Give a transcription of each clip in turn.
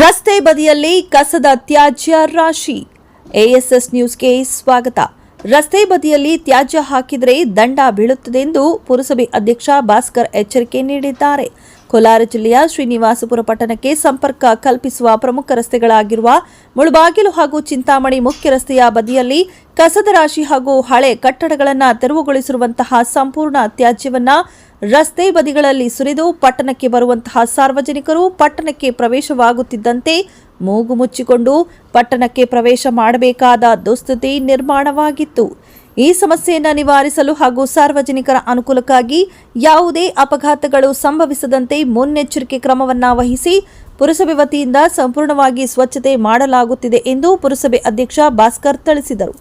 ರಸ್ತೆ ಬದಿಯಲ್ಲಿ ಕಸದ ತ್ಯಾಜ್ಯ ರಾಶಿ. ಎಎಸ್ಎಸ್ ನ್ಯೂಸ್ಗೆ ಸ್ವಾಗತ. ರಸ್ತೆ ಬದಿಯಲ್ಲಿ ತ್ಯಾಜ್ಯ ಹಾಕಿದರೆ ದಂಡ ಬೀಳುತ್ತದೆ ಎಂದು ಪುರಸಭೆ ಅಧ್ಯಕ್ಷ ಭಾಸ್ಕರ್ ಎಚ್ಚರಿಕೆ ನೀಡಿದ್ದಾರೆ. ಕೋಲಾರ ಜಿಲ್ಲೆಯ ಶ್ರೀನಿವಾಸಪುರ ಪಟ್ಟಣಕ್ಕೆ ಸಂಪರ್ಕ ಕಲ್ಪಿಸುವ ಪ್ರಮುಖ ರಸ್ತೆಗಳಾಗಿರುವ ಮುಳಬಾಗಿಲು ಹಾಗೂ ಚಿಂತಾಮಣಿ ಮುಖ್ಯ ರಸ್ತೆಯ ಬದಿಯಲ್ಲಿ ಕಸದ ರಾಶಿ ಹಾಗೂ ಹಳೆ ಕಟ್ಟಡಗಳನ್ನು ತೆರವುಗೊಳಿಸಿರುವಂತಹ ಸಂಪೂರ್ಣ ತ್ಯಾಜ್ಯವನ್ನ ರಸ್ತೆ ಬದಿಗಳಲ್ಲಿ ಸುರಿದು ಪಟ್ಟಣಕ್ಕೆ ಬರುವಂತಹ ಸಾರ್ವಜನಿಕರು ಪಟ್ಟಣಕ್ಕೆ ಪ್ರವೇಶವಾಗುತ್ತಿದ್ದಂತೆ ಮೂಗು ಮುಚ್ಚಿಕೊಂಡು ಪಟ್ಟಣಕ್ಕೆ ಪ್ರವೇಶ ಮಾಡಬೇಕಾದ ದುಸ್ಥಿತಿ ನಿರ್ಮಾಣವಾಗಿತ್ತು. ಈ ಸಮಸ್ಯೆಯನ್ನು ನಿವಾರಿಸಲು ಹಾಗೂ ಸಾರ್ವಜನಿಕರ ಅನುಕೂಲಕ್ಕಾಗಿ ಯಾವುದೇ ಅಪಘಾತಗಳು ಸಂಭವಿಸದಂತೆ ಮುನ್ನೆಚ್ಚರಿಕೆ ಕ್ರಮವನ್ನ ವಹಿಸಿ ಪುರಸಭೆ ವತಿಯಿಂದ ಸಂಪೂರ್ಣವಾಗಿ ಸ್ವಚ್ಛತೆ ಮಾಡಲಾಗುತ್ತಿದೆ ಎಂದು ಪುರಸಭೆ ಅಧ್ಯಕ್ಷ ಭಾಸ್ಕರ್ ತಿಳಿಸಿದರು.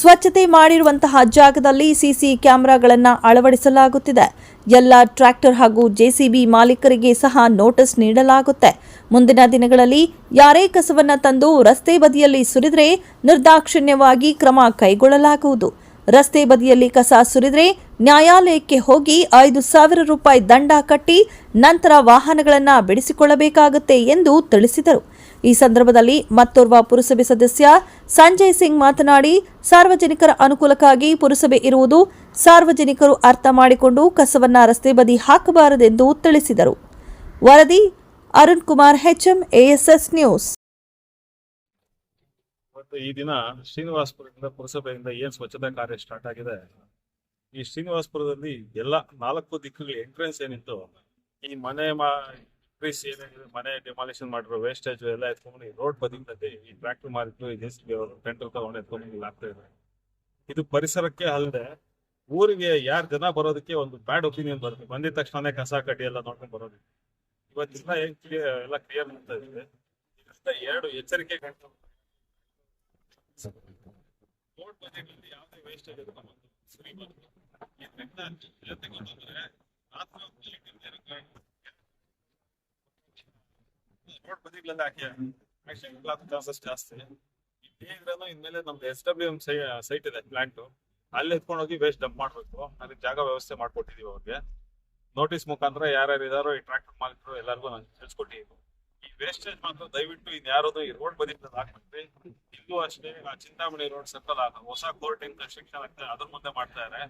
ಸ್ವಚ್ಛತೆ ಮಾಡಿರುವಂತಹ ಜಾಗದಲ್ಲಿ ಸಿಸಿ ಕ್ಯಾಮೆರಾಗಳನ್ನು ಅಳವಡಿಸಲಾಗುತ್ತಿದೆ. ಎಲ್ಲ ಟ್ರ್ಯಾಕ್ಟರ್ ಹಾಗೂ ಜೆಸಿಬಿ ಮಾಲೀಕರಿಗೆ ಸಹ ನೋಟಿಸ್ ನೀಡಲಾಗುತ್ತೆ. ಮುಂದಿನ ದಿನಗಳಲ್ಲಿ ಯಾರೇ ಕಸವನ್ನು ತಂದು ರಸ್ತೆ ಬದಿಯಲ್ಲಿ ಸುರಿದ್ರೆ ನಿರ್ದಾಕ್ಷಿಣ್ಯವಾಗಿ ಕ್ರಮ ಕೈಗೊಳ್ಳಲಾಗುವುದು. ರಸ್ತೆ ಬದಿಯಲ್ಲಿ ಕಸ ಸುರಿದ್ರೆ ನ್ಯಾಯಾಲಯಕ್ಕೆ ಹೋಗಿ ಐದು ಸಾವಿರ ರೂಪಾಯಿ ದಂಡ ಕಟ್ಟಿ ನಂತರ ವಾಹನಗಳನ್ನು ಬಿಡಿಸಿಕೊಳ್ಳಬೇಕಾಗುತ್ತೆ ಎಂದು ತಿಳಿಸಿದರು. ಈ ಸಂದರ್ಭದಲ್ಲಿ ಮತ್ತೋರ್ವ ಪುರಸಭೆ ಸದಸ್ಯ ಸಂಜಯ್ ಸಿಂಗ್ ಮಾತನಾಡಿ, ಸಾರ್ವಜನಿಕರ ಅನುಕೂಲಕ್ಕಾಗಿ ಪುರಸಭೆ ಇರುವುದು ಸಾರ್ವಜನಿಕರು ಅರ್ಥ ಮಾಡಿಕೊಂಡು ಕಸವನ್ನ ರಸ್ತೆ ಬದಿ ಹಾಕಬಾರದೆಂದು ತಿಳಿಸಿದರು. ವರದಿ Arun Kumar H M A S S news. ಈ ದಿನ ಶ್ರೀನಿವಾಸಪುರದಿಂದ ಪುರಸಭೆಯಿಂದ ಏನ್ ಸ್ವಚ್ಛತಾ ಕಾರ್ಯ ಸ್ಟಾರ್ಟ್ ಆಗಿದೆ? ಈ ಶ್ರೀನಿವಾಸಪುರದಲ್ಲಿ ಎಲ್ಲ ನಾಲ್ಕು ದಿಕ್ಕುಗಳ ಎಂಟ್ರೆನ್ಸ್ ಏನಿತ್ತು, ಈ ಮನೆ ಮನೆ ಡಿಮಾಲಿಷನ್ ಮಾಡಿರೋ ವೇಸ್ಟೇಜ್ ಎಲ್ಲ ಎತ್ಕೊಂಡು ರೋಡ್ ಬದಿಗಳಲ್ಲಿ ಈ ಟ್ರ್ಯಾಕ್ಟರ್ ಮಾರಿದ್ರು ಈ ಅವರು ಟೆಂಟರ್ ತಗೊಂಡು ಎತ್ಕೊಂಡು ಆಗ್ತಾ ಇದೆ ಇದು ಪರಿಸರಕ್ಕೆ ಅಲ್ಲದೆ, ಊರಿಗೆ ಯಾರು ಜನ ಬರೋದಕ್ಕೆ ಒಂದು ಬ್ಯಾಡ್ ಒಪಿನಿಯನ್ ಬರುತ್ತೆ. ಬಂದಿದ ತಕ್ಷಣನೇ ಕಸ, ಕಡ್ಡಿ ಎಲ್ಲ ನೋಡ್ಕೊಂಡು ಬರೋದು. ಇವತ್ತಿನ ಏನ್ ಕ್ಲಿಯರ್ ಎಲ್ಲ ಕ್ಲಿಯರ್ ಮಾಡ್ತಾ ಇದೆ ಎರಡು ಎಚ್ಚರಿಕೆ ರೋಡ್ ಬದಿಗಳಲ್ಲಿ ಯಾವುದೇ ವೇಸ್ಟೇಜ್ ಎತ್ಕೊಂಡು ರೋಡ್ ಬದಿಗಳಲ್ಲಿ ಹಾಕಿ ಜಾಸ್ತಿ. ಇಲ್ಲೇ ಇನ್ಮೇಲೆ ನಮ್ದು ಎಸ್ ಡಬ್ಲ್ಯೂ ಎಂ ಸೈಟ್ ಇದೆ ಪ್ಲಾಂಟ್ ಅಲ್ಲಿ ಎತ್ಕೊಂಡು ಹೋಗಿ ವೇಸ್ಟ್ ಡಂಪ್ ಮಾಡ್ಬೇಕು. ಅಲ್ಲಿ ಜಾಗ ವ್ಯವಸ್ಥೆ ಮಾಡ್ಕೊಟ್ಟಿದೀವಿ ಅವ್ರಿಗೆ. ನೋಟಿಸ್ ಮುಖಾಂತರ ಯಾರ್ಯಾರು ಇದಾರೋ ಈ ಟ್ರಾಕ್ಟರ್ ಮಾಲೀಕರು ಎಲ್ಲರಿಗೂ ನಾನು ತಿಳಿಸ್ಕೊಟ್ಟಿದ್ದೀನಿ ಈ ವೇಸ್ಟೇಜ್ ಮಾತ್ರ ದಯವಿಟ್ಟು ಇನ್ ಯಾರೋ ಈ ರೋಡ್ ಬದಿಗಳಲ್ಲಿ ಹಾಕ್ಬಿಟ್ರಿ ಇಲ್ಲೂ ಅಷ್ಟೇ ಆ ಚಿಂತಾಮಣಿ ರೋಡ್ ಸರ್ಕಲ್ ಹೊಸ ಕೋರ್ಟ್ ಏನ್ ಕನ್ಸ್ಟ್ರಕ್ಷನ್ ಆಗ್ತದೆ ಅದ್ರ ಮುಂದೆ ಮಾಡ್ತಾ ಇದಾರೆ.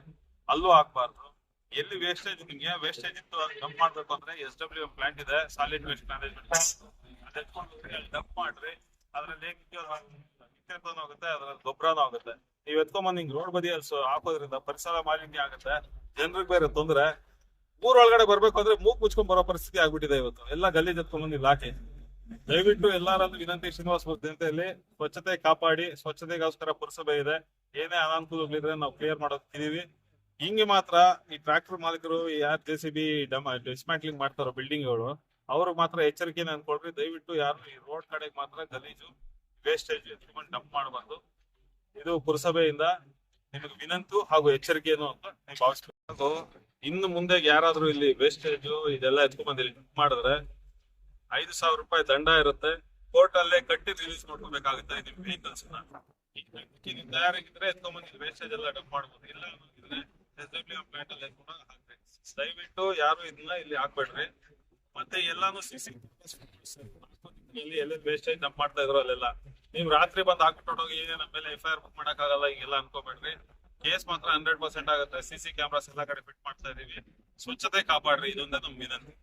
ಅಲ್ಲೂ ಹಾಕ್ಬಾರ್ದು ಎಲ್ಲಿ ವೇಸ್ಟೇಜ್ ನಿಮ್ಗೆ ವೇಸ್ಟೇಜ್ ಇತ್ತು ಡಂಪ್ ಮಾಡ್ಬೇಕು ಅಂದ್ರೆ ಎಸ್ ಡಬ್ಲ್ಯೂ ಪ್ಲಾಂಟ್ ಇದೆ ಸಾಲಿಡ್ ವೇಸ್ಟ್ ಮ್ಯಾನೇಜ್ಮೆಂಟ್ ಮಾಡ್ರಿ, ಅದ್ರಲ್ಲಿ ಆಗುತ್ತೆ ಅದ್ರಲ್ಲಿ ಗೊಬ್ಬರನೂ ಆಗುತ್ತೆ ನೀವ್ ಎತ್ಕೊಂಬಂದ್ ಹಿಂಗ್ ರೋಡ್ ಬದಿಯಲ್ಲಿ ಹಾಕೋದ್ರಿಂದ ಪರಿಸರ ಮಾಲಿನ್ಯ ಆಗುತ್ತೆ, ಜನರಿಗೆ ಬೇರೆ ತೊಂದ್ರೆ. ಊರೊಳಗಡೆ ಬರ್ಬೇಕು ಅಂದ್ರೆ ಮೂಗ್ ಮುಚ್ಕೊಂಡ್ ಬರೋ ಪರಿಸ್ಥಿತಿ ಆಗ್ಬಿಟ್ಟಿದೆ ಇವತ್ತು. ಎಲ್ಲ ಗಲ್ಲಿ ಎತ್ಕೊಂಡ್ಬಂದು ಇಲ್ಲಿ ಹಾಕಿ. ದಯವಿಟ್ಟು ಎಲ್ಲಾರಲ್ಲೂ ವಿನಂತಿ, ಶ್ರೀನಿವಾಸ ಜನತೆಯಲ್ಲಿ ಸ್ವಚ್ಛತೆ ಕಾಪಾಡಿ, ಸ್ವಚ್ಛತೆಗೋಸ್ಕರ ಪುರಸಭೆ ಇದೆ. ಏನೇ ಅನಾನುಕೂಲಗಳಿದ್ರೆ ನಾವು ಕ್ಲಿಯರ್ ಮಾಡೋಕ್ಕಿದೀವಿ ಹಿಂಗೆ ಮಾತ್ರ ಈ ಟ್ರಾಕ್ಟರ್ ಮಾಲೀಕರು ಯಾರು ಜೆ ಸಿ ಬಿ ಡಿಸ್ಮ್ಯಾಂಟ್ಲಿಂಗ್ ಮಾಡ್ತಾರೋ ಬಿಲ್ಡಿಂಗ್ಗಳು ಅವ್ರಿಗೆ ಮಾತ್ರ ಎಚ್ಚರಿಕೆನ ಅನ್ಕೊಳ್ರಿ ದಯವಿಟ್ಟು ಯಾರು ಈ ರೋಡ್ ಕಡೆಗೆ ಮಾತ್ರ ಗಲೀಜು ವೇಸ್ಟೇಜ್ ಎತ್ಕೊಂಡು ಡಂಪ್ ಮಾಡಬಾರ್ದು. ಇದು ಪುರಸಭೆಯಿಂದ ನಿಮಗೆ ವಿನಂತು ಹಾಗೂ ಎಚ್ಚರಿಕೆಯನ್ನು ಅಂತ ಭಾವಿಸ್ಬೇಕು ಇನ್ನು ಮುಂದೆ ಯಾರಾದ್ರೂ ಇಲ್ಲಿ ವೇಸ್ಟೇಜ್ ಇದೆಲ್ಲ ಎತ್ಕೊಂಡ್ಬಂದು ಇಲ್ಲಿ ಮಾಡಿದ್ರೆ ಐದು ಸಾವಿರ ರೂಪಾಯಿ ದಂಡ ಇರುತ್ತೆ. ಕೋರ್ಟ್ ಅಲ್ಲೇ ಕಟ್ಟಿ ರಿಲೀಸ್ ಮಾಡ್ಕೋಬೇಕಾಗುತ್ತೆ ನಿಮ್ ವೆಹಿಕಲ್ಸ್ ತಯಾರಾಗಿದ್ರೆ ಎತ್ಕೊಂಡ್ಬಂದು ವೇಸ್ಟೇಜ್ ಎಲ್ಲ ಡಂಪ್ ಮಾಡ್ಬೋದು. ಇಲ್ಲ ಅನ್ನೋದಿದ್ರೆ ಎಸ್ ಡಬ್ಲ್ಯೂ ಪ್ಲಾಂಟ್ ಅಲ್ಲಿ ದಯವಿಟ್ಟು ಯಾರು ಇದನ್ನ ಇಲ್ಲಿ ಹಾಕ್ಬೇಡ್ರಿ. ಮತ್ತೆ ಎಲ್ಲಾನು ಸಿಸಿ ಎಲ್ಲ ವೇಸ್ಟೇಜ್ ನಮ್ ಮಾಡ್ತಾ ಇದ್ರು ಅಲ್ಲೆಲ್ಲ. ನೀವ್ ರಾತ್ರಿ ಬಂದ್ ಹಾಕ್ಬಿಟ್ಟು ಹೋಗಿ ನಮ್ಮ ಮೇಲೆ ಎಫ್ ಐ ಆರ್ ಬುಕ್ ಮಾಡಕ್ಕಾಗಲ್ಲ ಈಗೆಲ್ಲ ಅನ್ಕೋಬೇಡ್ರಿ. ಕೇಸ್ ಮಾತ್ರ ಹಂಡ್ರೆಡ್ ಪರ್ಸೆಂಟ್ ಆಗುತ್ತೆ. ಸಿಸಿ ಕ್ಯಾಮ್ರಾಸ್ ಎಲ್ಲ ಕಡೆ ಫಿಟ್ ಮಾಡ್ತಾ ಇದೀವಿ. ಸ್ವಚ್ಛತೆ ಕಾಪಾಡ್ರಿ. ಇದೊಂದೇ ನಮ್ ವಿನಂತಿ